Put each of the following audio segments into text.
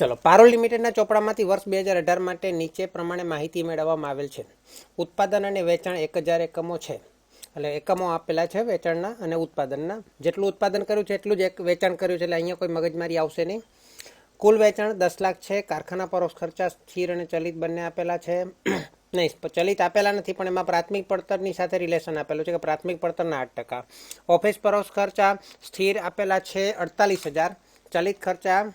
ચલો પારોલ લિમિટેડના ચોપડામાંથી વર્ષ બે હજાર અઢાર માટે નીચે પ્રમાણે માહિતી મેળવવામાં આવેલ છે. ઉત્પાદન અને વેચાણ એક હજાર એકમો છે. એટલે એકમો આપેલા છે વેચાણના અને ઉત્પાદનના. જેટલું ઉત્પાદન કર્યું છે એટલું જ એક વેચાણ કર્યું છે, એટલે અહીંયા કોઈ મગજમારી આવશે નહીં. કુલ વેચાણ દસ લાખ છે, કારખાના પરોક્ષ ખર્ચા સ્થિર અને ચલિત બંને આપેલા છે. નહીં ચલિત આપેલા નથી, પણ એમાં પ્રાથમિક પડતરની સાથે રિલેશન આપેલું છે કે પ્રાથમિક પડતરના આઠ ટકા. ઓફિસ પરોક્ષ ખર્ચા સ્થિર આપેલા છે અડતાલીસ હજાર. ચલિત ખર્ચા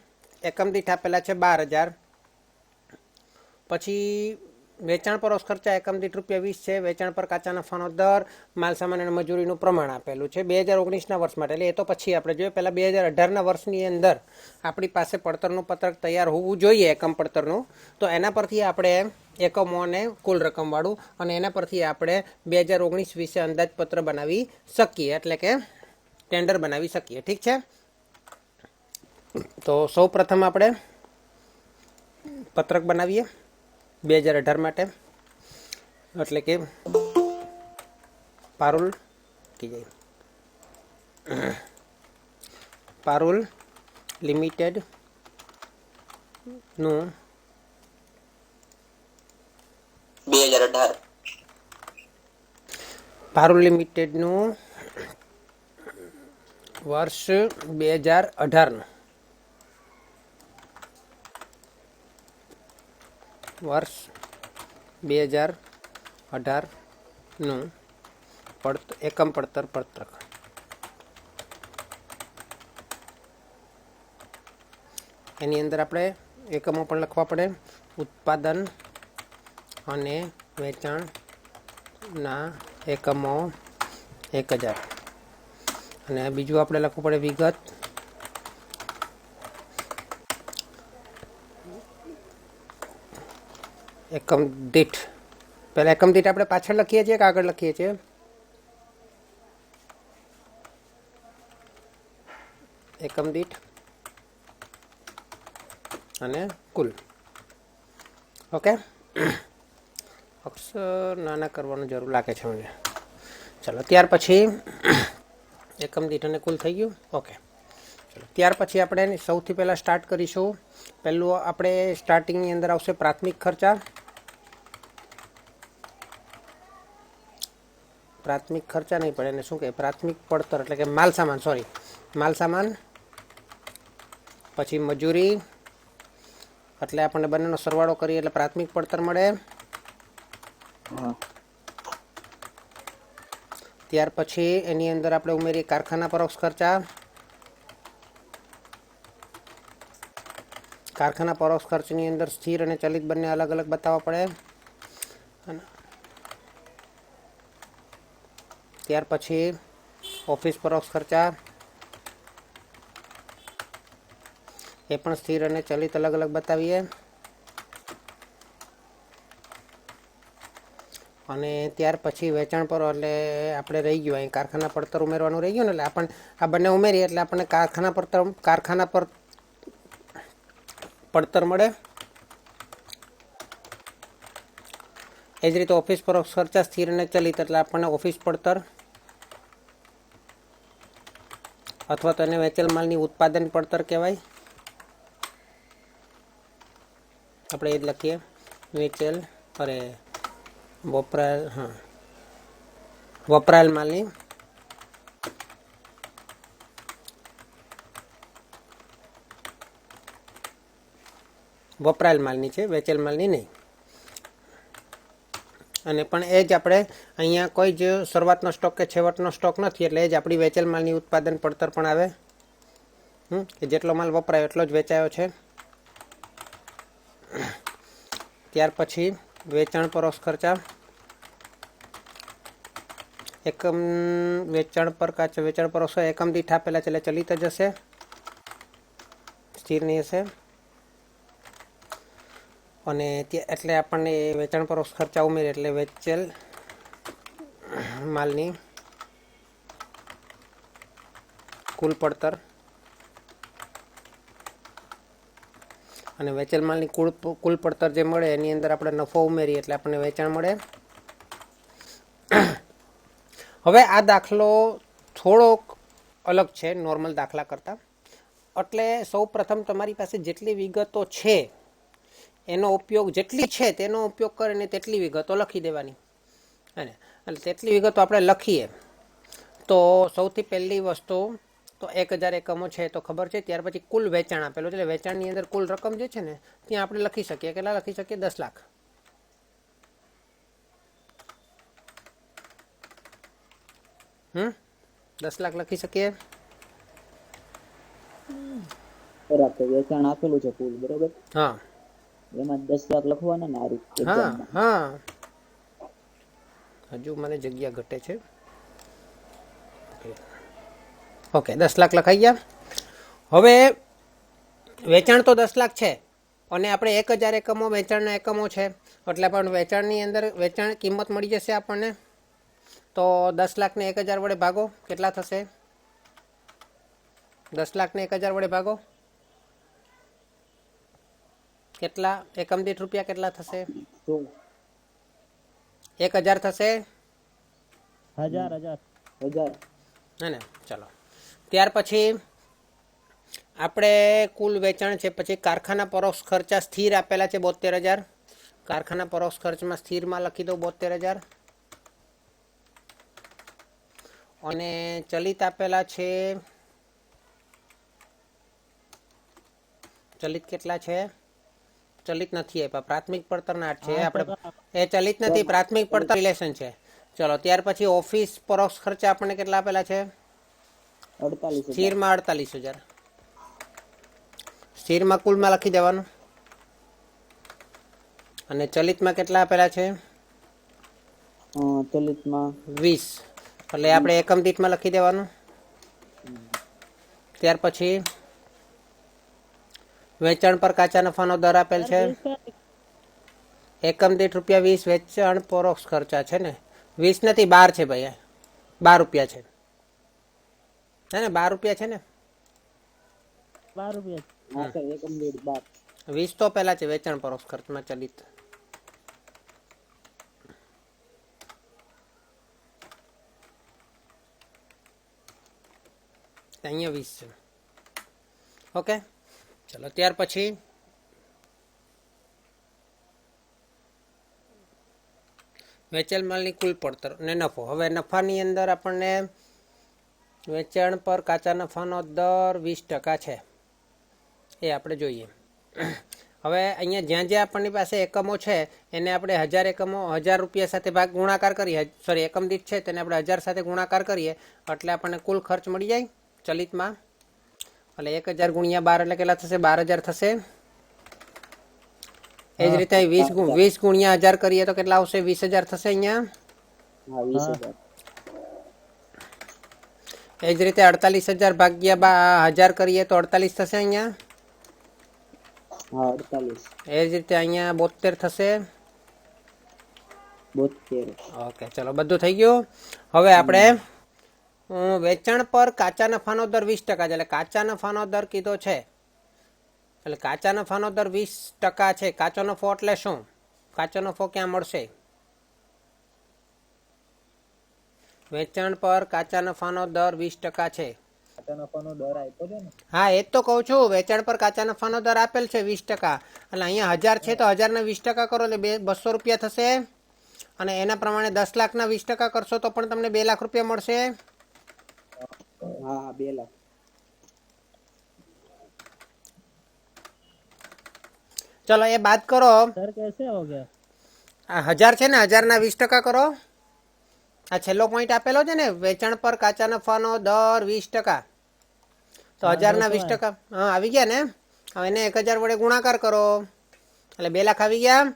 એકમ દીઠ આપેલા છે બાર હજાર. પછી વેચાણ પરોક્ષ ખર્ચા એકમ દીઠ રૂપિયા વીસ છે. વેચાણ પર કાચા નફાનો દર માલ સામાન અને મજૂરીનું પ્રમાણ આપેલું છે. બે હજાર ઓગણીસના વર્ષ માટે. એટલે એ તો પછી આપણે જોઈએ. પહેલાં બે હજાર અઢારના વર્ષની અંદર આપણી પાસે પડતરનું પત્રક તૈયાર હોવું જોઈએ એકમ પડતરનું. તો એના પરથી આપણે એકમો અને કુલ રકમવાળું અને એના પરથી આપણે બે હજાર ઓગણીસ વિશે અંદાજપત્ર બનાવી શકીએ. એટલે કે ટેન્ડર બનાવી શકીએ. ઠીક છે? તો સૌ પ્રથમ આપણે પત્રક બનાવીએ બે હજાર અઢાર માટે. એટલે કે પારુલ કી જાય પારુલ લિમિટેડનું બે હજાર અઢાર. પારુલ લિમિટેડનું વર્ષ બે હજાર અઢારનું. વર્ષ બે હજાર અઢારનું પડત, એકમ પડતર પત્રક એની અંદર આપણે એકમો પણ લખવા પડે. ઉત્પાદન અને વેચાણના એકમો એક હજાર. અને બીજું આપણે લખવું પડે વિગત. એકમ દીઠ. પહેલાં એકમ દીઠ આપણે પાછળ લખીએ છીએ કે આગળ લખીએ છીએ? એકમ દીઠ અને કુલ. ઓકે? અક્ષર નાના કરવાનું જરૂર લાગે છે મને. ચલો, ત્યાર પછી એકમ દીઠ અને કુલ થઈ ગયું? ઓકે. ત્યાર પછી આપણે સૌથી પહેલાં સ્ટાર્ટ કરીશું. પહેલું આપણે સ્ટાર્ટિંગની અંદર આવશે પ્રાથમિક ખર્ચા. પ્રાથમિક ખર્ચા નહીં પડે એને શું કહે પ્રાથમિક પડતર એટલે કે માલ સામાન સોરી માલ સામાન પછી મજૂરી એટલે આપણને બંનેનો સરવાળો કરીએ એટલે પ્રાથમિક પડતર મળે. ત્યાર પછી એની અંદર આપણે ઉમેરીએ કારખાના પરોક્ષ ખર્ચા. કારખાના પરોક્ષ ખર્ચની અંદર સ્થિર અને ચલિત બંને અલગ અલગ બતાવવા પડે. અને ત્યાર પછી ઓફિસ પરોક્ષ ખર્ચા. એ પણ સ્થિર અને ચલિત અલગ અલગ બતાવીએ. અને ત્યાર પછી વેચાણ પર, એટલે આપણે રહી ગયું. અહીં કારખાના પડતર ઉમેરવાનું રહી ગયું ને, એટલે આપણને આ બંને ઉમેરીએ, એટલે આપણને કારખાના પડતર કારખાના પર પડતર મળે. એ જ રીતે ઓફિસ પરોક્ષ ખર્ચા સ્થિર અને ચલિત, એટલે આપણને ઓફિસ પડતર અથવા તો એને વેચેલ માલની ઉત્પાદન પડતર કહેવાય. આપણે એ જ લખીએ. વેચેલ અરે વપરાયેલ હા. વપરાયેલ માલની. વપરાયેલ માલની છે, વેચેલ માલની નહીં. અને પણ એ જ આપણે અહીંયા કોઈ જ શરૂઆતનો સ્ટોક કે છેવટનો સ્ટોક નથી, એટલે એ જ આપણી વેચેલ માલની ઉત્પાદન પડતર પણ આવે. કે જેટલો માલ વપરાયો એટલો જ વેચાયો છે. ત્યાર પછી વેચાણ પરોક્ષ ખર્ચા. એકમ વેચાણ પર કાચ વેચાણ પરોક્ષ એકમ દીઠ આપેલા છે, એટલે ચલિત જ હશે. સ્થિર નહીં હશે. અને ત્યાં એટલે આપણને વેચાણ પરોક્ષ ખર્ચા ઉમેરે એટલે વેચેલ માલની કુલ પડતર. અને વેચેલ માલની કુલ કુલ પડતર જે મળે એની અંદર આપણે નફો ઉમેરીએ એટલે આપણને વેચાણ મળે. હવે આ દાખલો થોડોક અલગ છે, નોર્મલ દાખલા કરતાં. એટલે સૌ પ્રથમ તમારી પાસે જેટલી વિગતો છે એનો ઉપયોગ જેટલી છે તેનો ઉપયોગ કરીને તેટલી વિગતો લખી દેવાની. અને એટલે તેટલી વિગતો આપણે લખીએ. તો સૌથી પહેલી વસ્તુ તો એક હજાર એકમો છે તો ખબર છે ત્યાર પછી કુલ વેચાણ આપેલું છે. એટલે વેચાણની અંદર કુલ રકમ જે છે ને ત્યાં આપણે લખી શકીએ. કેટલા લખી શકીએ? દસ લાખ. હમ? દસ લાખ લખી શકીએ? બરાબર વેચાણ આપેલું છે કુલ બરોબર? હા. એમાં દસ લાખ લખવાના ને આ રીતે હા હા. હજુ મને જગ્યા ઘટે છે. ઓકે દસ લાખ લખાઈ ગયા. હવે વેચાણ તો દસ લાખ છે અને આપણે એક હજાર એકમો વેચાણના એકમો છે. એટલે પણ વેચાણની અંદર વેચાણ કિંમત મળી જશે આપણને. તો દસ લાખને એક હજાર વડે ભાગો કેટલા થશે? દસ લાખને એક હજાર વડે ભાગો. કેટલા? એકમ દીઠ રૂપિયા કેટલા થશે? એક હજાર થશે? હજાર હજાર. હજાર. હે ને? ચલો. ત્યાર પછી આપણે કુલ વેચાણ છે પછી કારખાના પરોક્ષ ખર્ચા સ્થિર આપેલા છે બોતેર હજાર. કારખાના પરોક્ષ ખર્ચમાં સ્થિરમાં લખી દો બોતેર હજાર. અને ચલિત આપેલા છે ચલિત કેટલા છે? ચલિત નથી આપ્યા. પ્રાથમિક પડતરના આઠ છે. આપણે એ ચલિત નથી પ્રાથમિક પડતર રિલેશન છે. ચલો ત્યાર પછી ઓફિસ પરોક્ષ ખર્ચા આપણને કેટલા આપેલા છે? સ્થિરમાં અડતાલીસ હજાર. સ્થિરમાં કુલમાં લખી દેવાનું. અને ચલિતમાં કેટલા આપેલા છે? ચલિતમાં. વીસ. એટલે આપણે એકમ દીઠમાં લખી દેવાનું. ત્યાર પછી વેચાણ પર કાચા નફાનો દર આપેલ છે? એકમ દીઠ રૂપિયા વીસ વેચાણ પરોક્ષ ખર્ચા છે ને? વીસ નથી બાર છે ભાઈ બાર રૂપિયા છે. હે ને બાર રૂપિયા છે ને? બાર રૂપિયા વીસ તો પહેલા છે વેચાણ પરોક્ષ ખર્ચમાં ચલિત. અહીંયા વીસ છે. ઓકે? ચલો, ત્યાર પછી વેચેલ માલની કુલ પડતર અને નફો. હવે નફાની અંદર આપણને વેચાણ પર કાચા નફાનો દર વીસ ટકા છે. એ આપણે જોઈએ. હવે અહીંયા જ્યાં જ્યાં આપણની પાસે એકમો છે, એને આપણે હજાર એકમો, હજાર રૂપિયા સાથે ભાગ ગુણાકાર કરીએ. સોરી એકમ દીઠ છે, તેને આપણે હજાર સાથે ગુણાકાર કરીએ. એટલે આપણને કુલ ખર્ચ મળી જાય ચલિતમાં એટલે એક હજાર ગુણ્યા બાર એટલે કેટલા થશે? બાર હજાર થશે. એ જ રીતે વીસ વીસ ગુણ્યા હજાર કરીએ તો કેટલા આવશે? વીસ હજાર થશે અહીંયા. એ જ રીતે અડતાલીસ હજાર ભાગ્યા બા હજાર કરીએ તો અડતાલીસ થશે અહીંયા. એ જ રીતે અહીંયા બોતેર થશે. ઓકે ચલો બધું થઈ ગયું. હવે આપણે વેચાણ પર કાચા નફાનો દર વીસ ટકા છે. એટલે કાચા નફાનો દર કીધો છે. એટલે કાચા નફાનો દર વીસ ટકા છે. કાચો નફો એટલે શું? કાચો નફો ક્યાં મળશે? વેચાણ પર કાચા નફાનો દર વીસ ટકા છે. હા એ તો કહું છું. વેચાણ પર કાચા નફાનો દર આપેલ છે વીસ ટકા. એટલે અહીંયા હજાર છે તો હજારના વીસ ટકા કરો. એટલે બે બસો રૂપિયા થશે. અને એના પ્રમાણે દસ લાખના વીસ ટકા કરશો તો પણ તમને બે લાખ રૂપિયા મળશે. હા બે લાખ. ચલો એ બાત કરો. સર કેસે હો ગયા? આ હજાર છે ને હજારના વીસ ટકા કરો. આ છેલ્લો પોઈન્ટ આપેલો છે ને વેચાણ પર કાચા નફાનો દર વીસ ટકા. તો હજારના વીસ ટકા. હા આવી ગયા ને? હવે એને એક હજાર વડે ગુણાકાર કરો. એટલે બે લાખ આવી ગયા.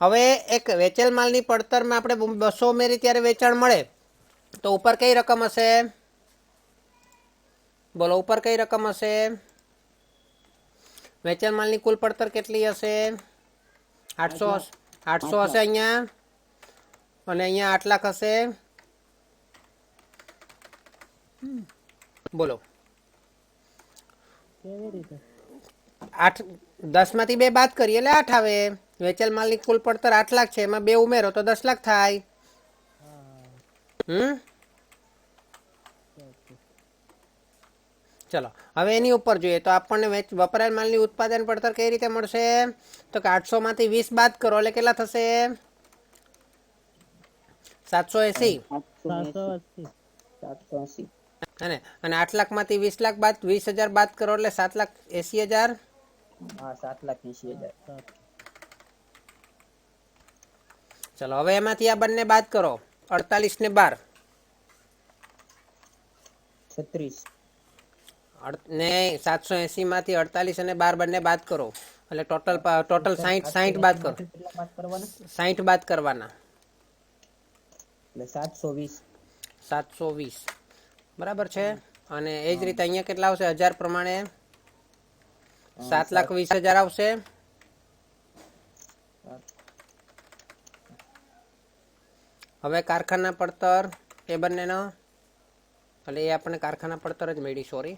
હવે એક વેચેલ માલની પડતરમાં આપણે બસો ઉમેરી ત્યારે વેચાણ મળે. તો ઉપર કઈ રકમ હશે? બોલો ઉપર કઈ રકમ હશે? વેચાણ માલની કુલ પડતર કેટલી હશે? આઠસો આઠસો હશે અહીંયા? અને અહીંયા આઠ લાખ હશે? બોલો. આઠ દસમાંથી બે બાદ કરીએ એટલે આઠ આવે. વેચેલ માલની કુલ પડતર આઠ લાખ છે એમાં બે ઉમેરો તો દસ લાખ થાય. હમ? ચલો હવે એની ઉપર જોઈએ તો આપણને વેચ વપરાયેલ માલની ઉત્પાદન પડતર કઈ રીતે મળશે? તો કે આઠસો માંથી વીસ બાદ કરો એટલે કેટલા થશે? સાતસો એસી. અને અને આઠ લાખમાંથી વીસ લાખ બાદ વીસ હજાર બાદ કરો એટલે સાત લાખ એસી હજાર. સાત લાખ એસી હજાર. ચલો હવે એમાંથી આ બંને બાદ કરો. અડતાલીસ ને બાર. છત્રીસ. ને સાતસો એસી માંથી અડતાલીસ અને બાર બંને બાદ કરો. એટલે ટોટલ ટોટલ સાહીઠ સાહીઠ બાદ કરો. કેટલા બાદ કરવાના? સાહીઠ બાદ કરવાના. એટલે સાતસો વીસ. સાતસો વીસ. બરાબર છે? અને એ જ રીતે અહીંયા કેટલા આવશે? હજાર પ્રમાણે સાત લાખ વીસ હજાર આવશે. હવે કારખાના પડતર એ બંનેનો. એટલે એ આપણે કારખાના પડતર જ મેળવી સોરી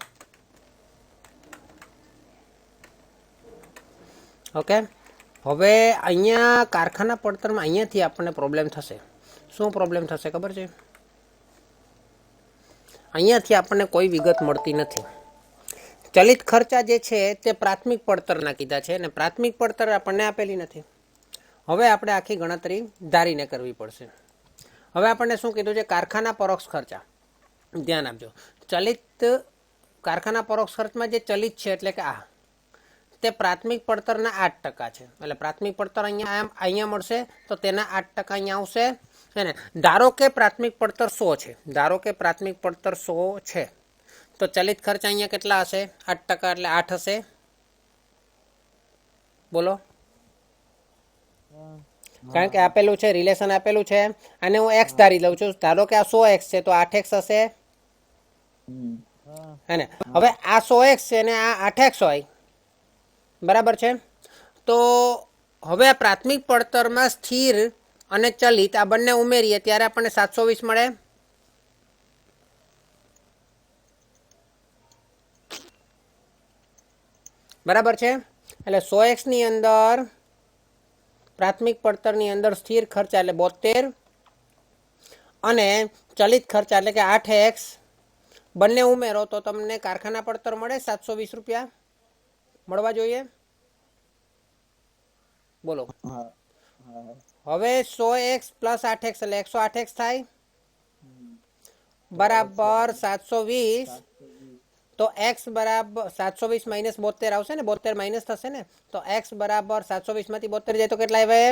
ઓકે? હવે અહીંયા કારખાના પડતરમાં અહીંયાથી આપણને પ્રોબ્લેમ થશે. શું પ્રોબ્લેમ થશે ખબર છે? અહીંયાથી આપણને કોઈ વિગત મળતી નથી. ચલિત ખર્ચા જે છે તે પ્રાથમિક પડતરના કીધા છે અને પ્રાથમિક પડતર આપણને આપેલી નથી. હવે આપણે આખી ગણતરી ધારીને કરવી પડશે. હવે આપણને શું કીધું છે? કારખાના પરોક્ષ ખર્ચા. ધ્યાન આપજો. ચલિત કારખાના પરોક્ષ ખર્ચમાં જે ચલિત છે એટલે કે આ. તે પ્રાથમિક પડતરના આઠ ટકા છે. એટલે પ્રાથમિક પડતર અહીંયા અહીંયા મળશે તો તેના આઠ ટકા અહીંયા આવશે. છે ને? ધારો કે પ્રાથમિક પડતર સો છે. ધારો કે પ્રાથમિક પડતર સો છે. તો ચલિત ખર્ચ અહીંયા કેટલા હશે? આઠ ટકા એટલે આઠ હશે. બોલો. કારણ કે આપેલું છે રિલેશન આપેલું છે. અને હું એક્સ ધારી લઉં છું. ધારો કે આ સો એક્સ છે તો આઠ એક્સ હશે. હે ને? હવે આ સો એક્સ છે ને આ આઠ એક્સ હોય. બરાબર છે? તો હવે આ પ્રાથમિક પડતરમાં સ્થિર અને ચલિત આ બંને ઉમેરીએ ત્યારે આપણને સાતસો વીસ મળે. બરાબર છે? એટલે સો એક્સની અંદર પ્રાથમિક પડતરની અંદર સ્થિર ખર્ચા એટલે બોતેર અને ચલિત ખર્ચા એટલે કે આઠ એક્સ. બંને ઉમેરો તો તમને કારખાના પડતર મળે સાતસો વીસ રૂપિયા. મળવા જોઈએ? બોલો. હવે સો એક્સ પ્લસ આઠ એક્સ એટલે એકસો આઠ એક્સ થાય. બરાબર સાતસો વીસ. તો એક્સ બરાબર સાતસો વીસ માઇનસ બોતેર આવશે ને? બોતેર માઇનસ થશે ને? તો એક્સ બરાબર સાતસો વીસમાંથી બોતેર જાય તો કેટલા આવે?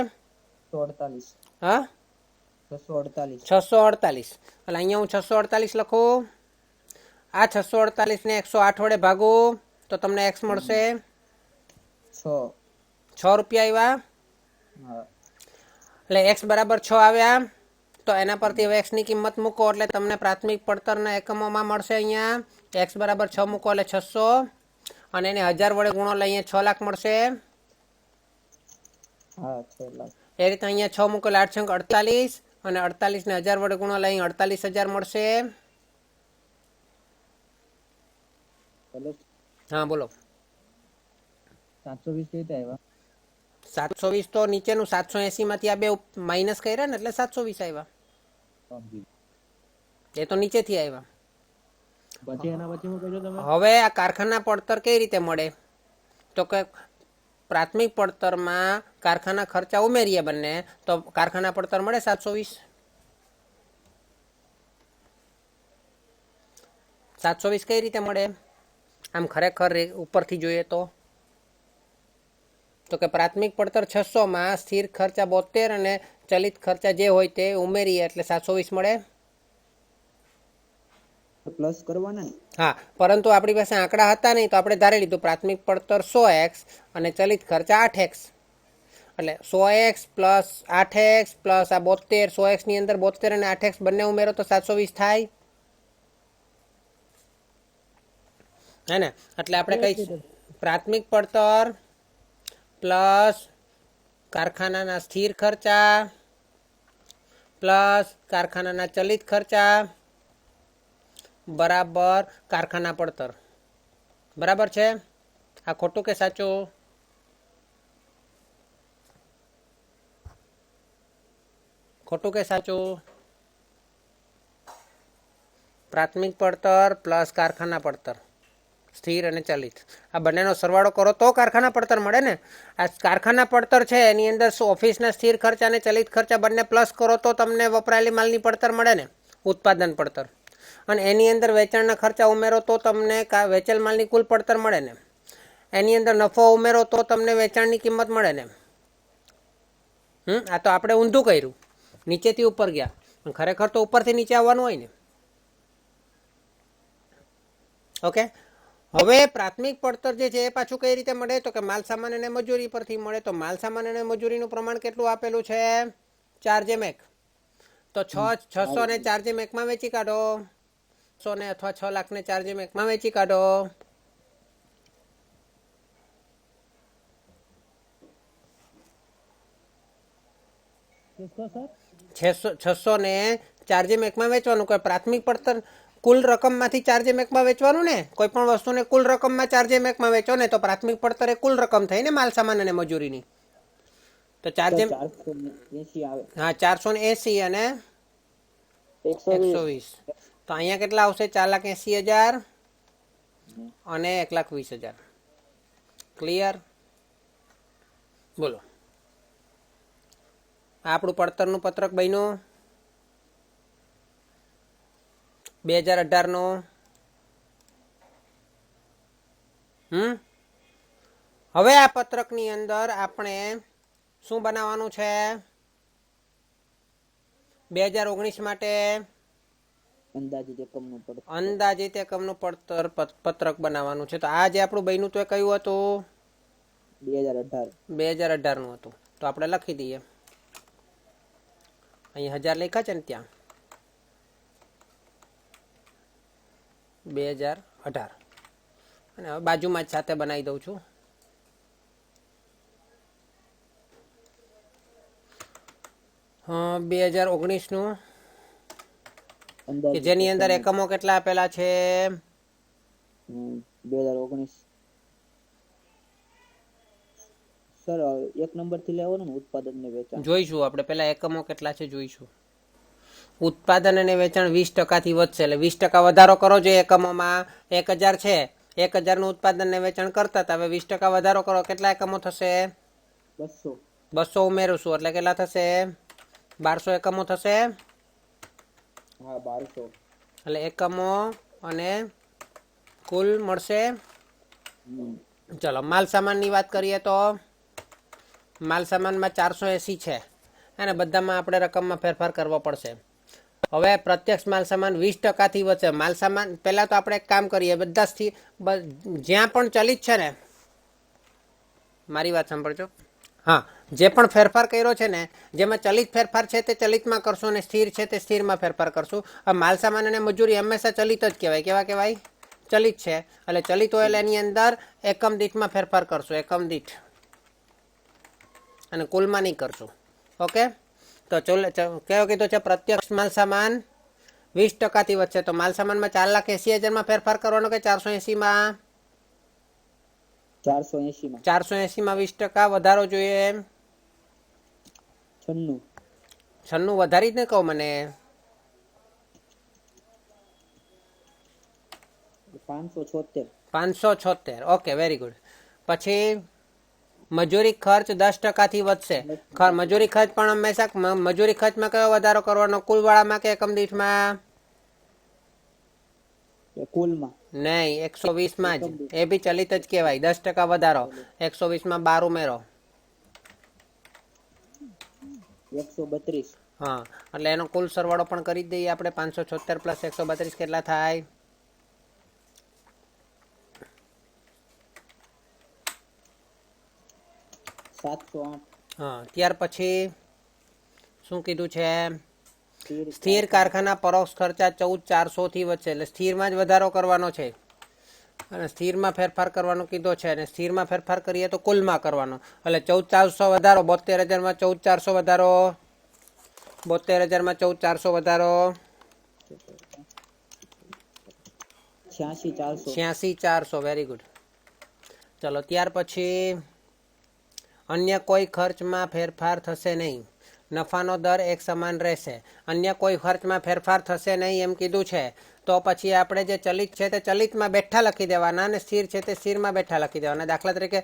અડતાલીસ. હા? છસો અડતાલીસ. છસો અડતાલીસ. એટલે અહીંયા હું છસો અડતાલીસ લખું. આ છસો અડતાલીસ ને એકસો આઠ વડે ભાગું. તો તમને એક્સ મળશે. છ. રૂપિયા આવ્યા એટલે એક્સ બરાબર છ આવ્યા. તો એના પરથી હવે એક્સની કિંમત મૂકો એટલે તમને પ્રાથમિક પડતરના એકમોમાં મળશે અહીંયા. એક્સ બરાબર છ મૂકો એટલે છસો. અને એને હજાર વડે ગુણો એટલે અહીંયા છ લાખ મળશે. એ રીતે અહીંયા છ મૂકો એટલે આઠ અડતાલીસ. અને અડતાલીસ ને હજાર વડે ગુણો એટલે અડતાલીસ હજાર મળશે. હા બોલો. સાતસો વીસ કઈ રીતે આવ્યા સાતસો વીસ તો નીચેનું સાતસો એસી માંથી આ બે માઇનસ કર્યા ને એટલે સાતસો વીસ આવ્યા. એ તો નીચેથી આવ્યા. પછી એના પછી હું કહ્યું તમે. હવે આ કારખાના પડતર કઈ રીતે મળે? તો કે પ્રાથમિક પડતરમાં કારખાના ખર્ચા ઉમેરીએ બંને તો કારખાના પડતર મળે સાતસો વીસ? સાતસો વીસ કઈ રીતે મળે? આમ ખરેખર ઉપરથી જોઈએ તો. તો કે પ્રાથમિક પડતર છસોમાં સ્થિર ખર્ચા બોતેર અને ચલિત ખર્ચા જે હોય તે ઉમેરીએ એટલે સાતસો વીસ મળે. પ્લસ કરવાના હા પરંતુ આપણી પાસે આંકડા હતા નહીં તો આપણે ધારી લીધું પ્રાથમિક પડતર સો એક્સ અને ચલિત ખર્ચા આઠ એક્સ. એટલે સો એક્સ પ્લસ આઠ એક્સ પ્લસ આ બોતેર સો એક્સની અંદર બોતેર અને આઠ એક્સ બંને ઉમેરો તો સાતસો વીસ થાય. હે ને? એટલે આપણે કઈ પ્રાથમિક પડતર પ્લસ કારખાનાના સ્થિર ખર્ચા, પ્લસ કારખાનાના ચલિત ખર્ચા, બરાબર કારખાના પડતર. બરાબર છે? આ ખોટું કે સાચું? ખોટું કે સાચું? પ્રાથમિક પડતર પ્લસ કારખાના પડતર. સ્થિર અને ચલિત. આ બંનેનો સરવાળો કરો તો કારખાના પડતર મળે ને? આ કારખાના પડતર છે, એની અંદર ઓફિસના સ્થિર ખર્ચા અને ચલિત ખર્ચા બંને પ્લસ કરો તો તમને વપરાયેલી માલની પડતર મળે ને? ઉત્પાદન પડતર. અને એની અંદર વેચાણના ખર્ચા ઉમેરો તો તમને વેચેલ માલની કુલ પડતર મળે ને? એની અંદર નફો ઉમેરો તો તમને વેચાણની કિંમત મળે ને? હમ, આ તો આપણે ઊંધું કર્યું. નીચેથી ઉપર ગયા. ખરેખર તો ઉપરથી નીચે આવવાનું હોય ને? ઓકે? હવે પ્રાથમિક પડતર જે છે એ પાછું કઈ રીતે મળે? તો કે માલ સામાન અને મજૂરી પરથી મળે. તો માલ સામાન અને મજૂરીનું પ્રમાણ કેટલું આપેલું છે? ચારજેમ એક. તો છ છસો ને ચારજેમ એકમાં વેચી કાઢો. સો ને અથવા છ લાખને ચારજેમ એકમાં વેચી કાઢો. છસો ને ચારજેમ એકમાં વેચવાનું. કે પ્રાથમિક પડતર કુલ રકમમાંથી ચાર જેમ એકમાં વેચવાનું ને કોઈ પણ વસ્તુને કુલ રકમમાં ચાર જેમ એકમાં વેચો ને તો પ્રાથમિક પડતર કુલ રકમ થઈ ને માલ સામાન અને મજૂરીની. તો ચાર જેમ એસી હા ચારસો ને એસી અને એકસો વીસ. તો અહીંયા કેટલા આવશે? ચાર લાખ એસી હજાર અને એક લાખ વીસ હજાર. ક્લિયર બોલો. આપણું પડતરનું પત્રક બન્યું. બે હજાર અઢારનો. હમ? હવે આ પત્રકની અંદર આપણે શું બનાવવાનું છે? બે હજાર ઓગણીસ માટે અંદાજિત એકમનું પડતર અંદાજિત એકમનું પડતર પત્રક બનાવવાનું છે. તો આ જે આપણું બન્યું તો એ કયું હતું બે હજાર અઢાર. બે હજાર અઢારનું હતું. તો આપણે લખી દઈએ. અહીં હજાર લખ્યા છે ને ત્યાં? બે હજાર અઢાર. અને હવે બાજુમાં જ સાથે બનાવી દઉં છું. બે હજાર ઓગણીસનું. કે જેની અંદર એકમો કેટલા આપેલા છે? બે હજાર ઓગણીસ. સર એક નંબરથી લેવાનું ઉત્પાદન ને વેચાણ. જોઈશું આપણે પેલા એકમો કેટલા છે જોઈશું. ઉત્પાદન અને વેચાણ વીસ ટકાથી વધશે. એટલે વીસ ટકા વધારો કરો જો એકમોમાં એક હજાર છે. એક હજારનું ઉત્પાદન અને વેચાણ કરતા હતા. હવે વીસ ટકા વધારો કરો. કેટલા એકમો થશે? બસો. બસો ઉમેરશું. એટલે કેટલા થશે? બારસો એકમો થશે? હા બારસો. એટલે એકમો અને કુલ મળશે? ચલો માલ સામાનની વાત કરીએ તો માલ સામાનમાં ચારસો એંસી છે. અને બધામાં આપણે રકમમાં ફેરફાર કરવો પડશે. હવે પ્રત્યક્ષ માલ સામાન વીસ ટકાથી વધશે. માલ સામાન પહેલાં તો આપણે એક કામ કરીએ બધા બ- જ્યાં પણ ચલિત છે ને, મારી વાત સાંભળજો. હા, જે પણ ફેરફાર કર્યો છે ને, જેમાં ચલિત ફેરફાર છે તે ચલિતમાં કરશું અને સ્થિર છે તે સ્થિરમાં ફેરફાર કરશું. હવે માલ સામાન અને મજૂરી હંમેશા ચલિત જ કહેવાય. કેવા કહેવાય? ચલિત છે. એટલે ચલિત હોય એટલે એની અંદર એકમ દીઠમાં ફેરફાર કરશું. એકમ દીઠ. અને કુલમાં નહીં કરશું. ઓકે? તો ચોલે કેવો કીધું છે પ્રત્યક્ષ માલ સામાન? વીસ ટકાથી વધશે. તો માલ સામાનમાં ચાર લાખ એસી હજારમાં ફેરફાર કરવાનો કે ચારસો એસીમાં? ચારસો એસીમાં. ચારસો એસીમાં વીસ ટકા વધારો જોઈએ છન્નું. છન્નું વધારી જ ને કહો મને. પાંચસો છોતેર. પાંચસો છોતેર. ઓકે વેરી ગુડ પછી? મજૂરી ખર્ચ દસ ટકાથી વધશે. ખ- મજૂરી ખર્ચ પણ હંમેશા મજૂરી મજૂરી ખર્ચમાં કયો વધારો કરવાનો? કુલ વાળામાં કે એકમ દીઠમાં? કુલમાં. નહીં એકસો વીસમાં જ. એ બી ચલિત જ કહેવાય. દસ ટકા વધારો. એકસો વીસમાં બાર ઉમેરો. એકસો બત્રીસ. હા એટલે એનો કુલ સરવાળો પણ કરી દઈએ આપણે. પાંચસો છોતેર પ્લસ એકસો બત્રીસ કેટલા થાય? સાતસો આઠ હા ત્યાર પછી શું કીધું છે? સ્થિર કારખાના પરોક્ષ ખર્ચા ચૌદ ચારસો થી વધશે. એટલે સ્થિરમાં જ વધારો કરવાનો છે. અને સ્થિરમાં ફેરફાર કરવાનો કીધો છે. અને સ્થિરમાં ફેરફાર કરીએ તો કુલમાં કરવાનો. એટલે ચૌદ ચારસો વધારો બોતેર હજારમાં ચૌદ ચારસો વધારો. બોતેર હજારમાં ચૌદ ચારસો વધારો. છ્યાસી ચારસો. છ્યાસી ચારસો. વેરી ગુડ ચલો ત્યાર પછી અન્ય કોઈ ખર્ચમાં ફેરફાર થશે નહીં. નફાનો દર એક સમાન રહેશે. અન્ય કોઈ ખર્ચમાં ફેરફાર થશે નહીં એમ કીધું છે. તો પછી આપણે જે ચલિત છે તે ચલિતમાં બેઠા લખી દેવાના અને સ્થિર છે તે સ્થિરમાં બેઠા લખી દેવાના. દાખલા તરીકે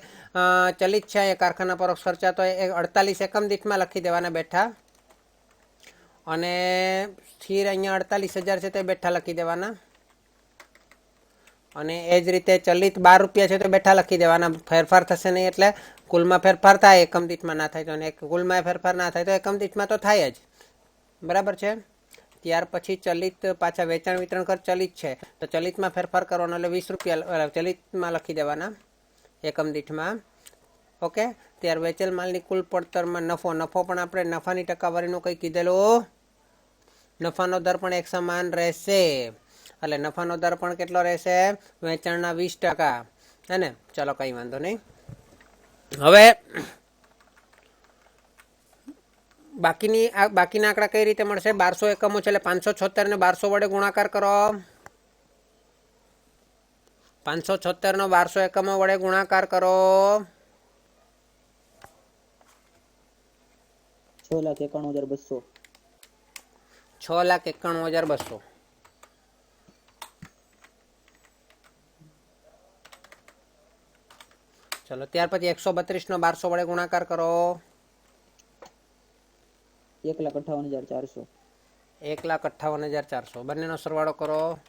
ચલિત છે એ કારખાના પરોક્ષ ખર્ચા તો એ અડતાલીસ એકમ દીઠમાં લખી દેવાના બેઠા. અને સ્થિર અહીંયા અડતાલીસ હજાર છે તે બેઠા લખી દેવાના. અને એ જ રીતે ચલિત બાર રૂપિયા છે તો બેઠા લખી દેવાના. ફેરફાર થશે નહીં એટલે કુલમાં ફેરફાર થાય, એકમ દીઠમાં ના થાય. તો અને કુલમાં ફેરફાર ના થાય તો એકમ દીઠમાં તો થાય જ. બરાબર છે? ત્યાર પછી ચલિત પાછા વેચાણ વિતરણ કર, ચલિત છે. તો ચલિતમાં ફેરફાર કરવાનો એટલે વીસ રૂપિયા ચલિતમાં લખી દેવાના એકમ દીઠમાં. ઓકે? ત્યાર વેચેલ માલની કુલ પડતરમાં નફો. નફો પણ આપણે નફાની ટકાવારીનું કંઈ કીધેલું? નફાનો દર પણ એક સમાન રહેશે. એટલે નફાનો દર પણ કેટલો રહેશે? વેચાણના વીસ ટકા. હે ને? ચલો કંઈ વાંધો નહીં. હવે બાકીની બાકીના આંકડા કઈ રીતે મળશે? બારસો એકમો છે એટલે પાંચસો છોતેર ને બારસો વડે ગુણાકાર કરો. પાંચસો છોતેર નો બારસો એકમો વડે ગુણાકાર કરો. છ લાખ એકાણું હજાર બસો. છ લાખ એકાણું હજાર બસો. ચલો ત્યાર પછી એકસો બત્રીસ નો બારસો વડે ગુણાકાર કરો. એક લાખ અઠાવન હજાર ચારસો. એક લાખ અઠાવન હજાર ચારસો. બંનેનો સરવાળો કરો.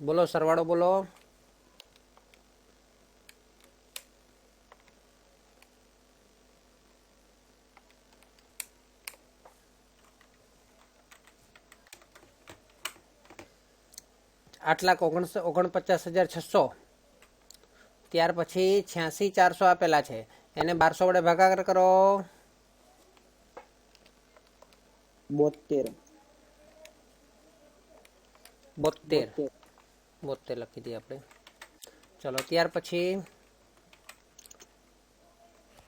બોલો સરવાળો બોલો. આઠ લાખ ઓગણસો ઓગણપચાસ હજાર છસો. ત્યાર પછી છ્યાસી ચારસો આપેલા છે. એને બારસો વડે ભાગાકાર કરો. બોતેર બોતેર બોતેર લખી દઈએ આપણે. ચલો ત્યાર પછી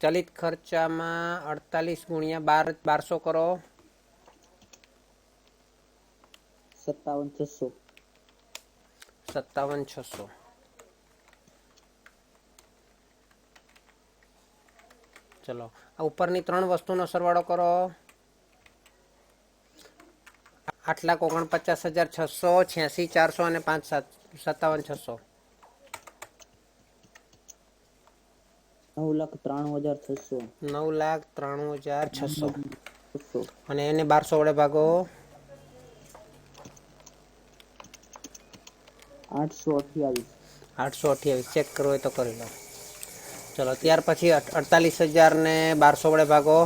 ચલિત ખર્ચામાં અડતાલીસ ગુણ્યા બાર બારસો કરો. સત્તાવન છસો. સત્તાવન છસો. ચલો આ ઉપરની ત્રણ વસ્તુનો સરવાળો કરો. આઠ લાખ ઓગણપચાસ હજાર છસો છ્યાસી ચારસો અને પાંચ સાત સત્તાવન છસો. નવ લાખ ત્રાણું હજાર છસો. નવ લાખ ત્રાણું હજાર છસો. અને એને બારસો વડે ભાગો. આઠસો અઠ્યાવીસ. આઠસો અઠ્યાવીસ. ચેક કરવો હોય તો કરી લો. ચલો ત્યાર પછી અડતાલીસ હજાર ને બારસો વડે ભાગો.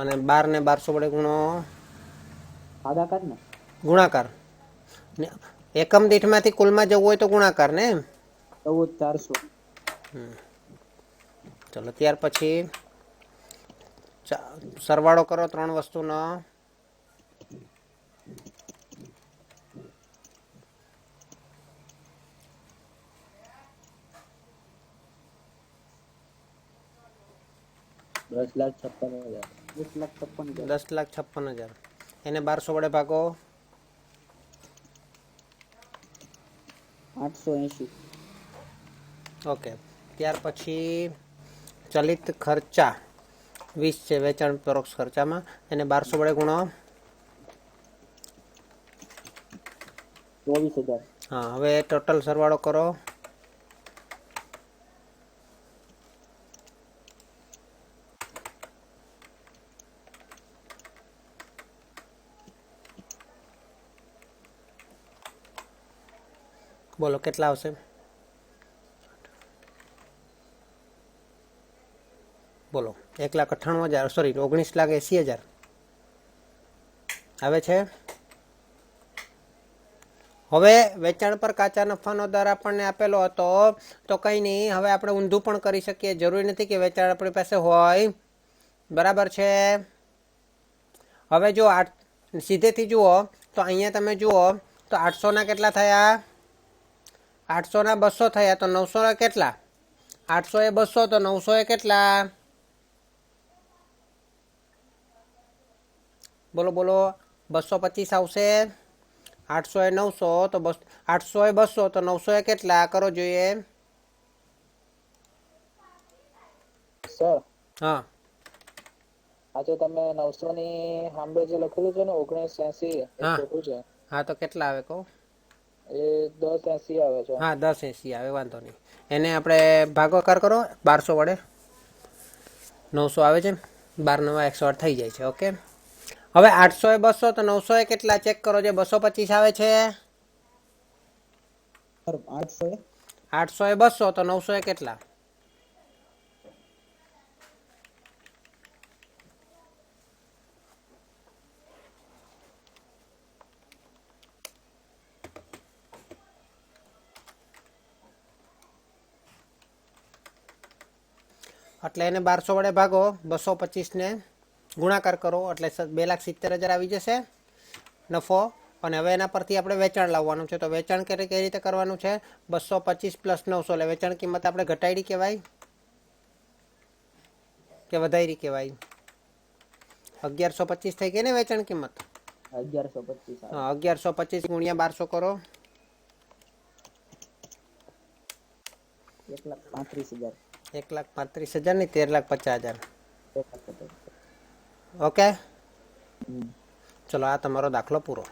અને બાર ને બારસો વડે ગુણો. ભાગાકાર ને? ગુણાકાર. એકમ દીઠમાંથી કુલમાં જવું હોય તો ગુણાકાર ને ચૌદ ચારસો. ચલો ત્યાર પછી સરવાળો કરો ત્રણ વસ્તુનો. દસ લાખ છપ્પન હજાર. દસ લાખ છપ્પન હજાર. દસ લાખ છપ્પન હજાર. એને બારસો વડે ભાગો. આઠસો એંશી. ઓકે. ત્યાર પછી ચલિત ખર્ચા. વીસ છે વેચાણ પરોક્ષ ખર્ચામાં. એને બારસો વડે ગુણો. ચોવીસ હજાર. હા હવે ટોટલ સરવાળો કરો. બોલો, કેટલા આવશે? બોલો એક લાખ અઠ્ઠાણું હજાર સોરી ઓગણીસ લાખ એંસી હજાર. આવે છે? હવે વેચાણ પર કાચા નફાનો દર આપણને આપેલો હતો, તો કંઈ નહીં, હવે આપણે ઊંધું પણ કરી શકીએ. જરૂરી નથી કે વેચાણ આપણી પાસે હોય. બરાબર છે? હવે જો આઠ, સીધેથી જુઓ, તો અહીંયા તમે જુઓ, તો આઠસોના કેટલા થયા? આઠસોના બસો થયા તો નવસોના કેટલા? આઠસો એ બસો તો નવસો એ કેટલા? બોલો બોલો. બસો પચીસ આવશે. આઠસો એ નવસો તો બસ આઠસો એ બસો તો નવસો એ કેટલા? કરો જોઈએ. હા. આજે તમે નવસો ની હાંબે જે લખેલું છે ને ઓગણીસ એસી હા તો કેટલા આવે કહો? એ દસ એસી આવે છે. હા દસ એંસી આવે વાંધો નહીં. એને આપણે ભાગાકાર કરો બારસો વડે. નવસો આવે છે બાર નવા એકસો આઠ થઈ જાય છે ઓકે? હવે આઠસો એ બસો તો નવસો એ કેટલા? ચેક કરો જે બસો પચીસ આવે છે. આઠસો એ? આઠસો એ બસો તો નવસો એ કેટલા? એટલે એને બારસો વડે ભાગો બસો પચીસને ગુણાકાર કરો એટલે બે લાખ સિત્તેર હજાર આવી જશે નફો. અને હવે એના પરથી આપણે વેચાણ લાવવાનું છે. તો વેચાણ કઈ કઈ રીતે કરવાનું છે? બસો પચીસ પ્લસ નવસો. એટલે વેચાણ કિંમત આપણે ઘટાડી કહેવાય કે વધારી કહેવાય? અગિયારસો પચીસ થઈ ગઈ ને વેચાણ કિંમત? અગિયારસો પચીસ હા અગિયારસો પચીસ ગુણ્યા બારસો કરો. એક લાખ પાંત્રીસ હજાર. એક લાખ પાંત્રીસ હજારની તેર લાખ પચાસ હજાર. ઓકે. ચલો આ તમારો દાખલો પૂરો.